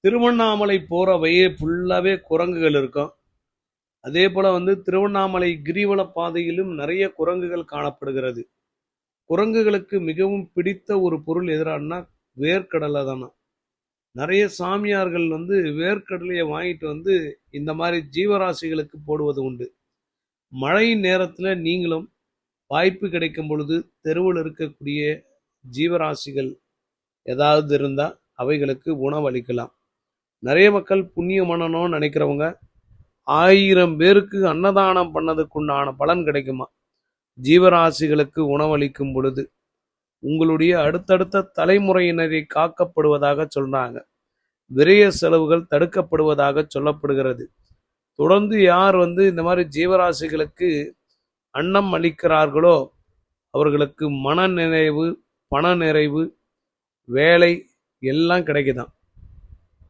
திருவண்ணாமலை போகிற வழியே ஃபுல்லாகவே குரங்குகள் இருக்கும். அதே போல் வந்து திருவண்ணாமலை கிரிவல பாதையிலும் நிறைய குரங்குகள் காணப்படுகிறது. குரங்குகளுக்கு மிகவும் பிடித்த ஒரு பொருள் எதிரானா வேர்க்கடலை தானே. நிறைய சாமியார்கள் வந்து வேர்க்கடலையை வாங்கிட்டு வந்து இந்த மாதிரி ஜீவராசிகளுக்கு போடுவது உண்டு. மழை நேரத்தில் நீங்களும் வாய்ப்பு கிடைக்கும் பொழுது தெருவில் இருக்கக்கூடிய ஜீவராசிகள் ஏதாவது இருந்தால் அவைகளுக்கு உணவளிக்கலாம் நிறைய மக்கள் புண்ணியம் பண்ணணும்னு நினைக்கிறவங்க ஆயிரம் பேருக்கு அன்னதானம் பண்ணதுக்குண்டான பலன் கிடைக்குமா? ஜீவராசிகளுக்கு உணவளிக்கும் பொழுது உங்களுடைய அடுத்தடுத்த தலைமுறையினரை காக்கப்படுவதாக சொல்றாங்க. விரைய செலவுகள் தடுக்கப்படுவதாக சொல்லப்படுகிறது. தொடர்ந்து யார் வந்து இந்த மாதிரி ஜீவராசிகளுக்கு அன்னம் அளிக்கிறார்களோ அவர்களுக்கு மன நிறைவு பண நிறைவு வேலை எல்லாம் கிடைக்குதாம்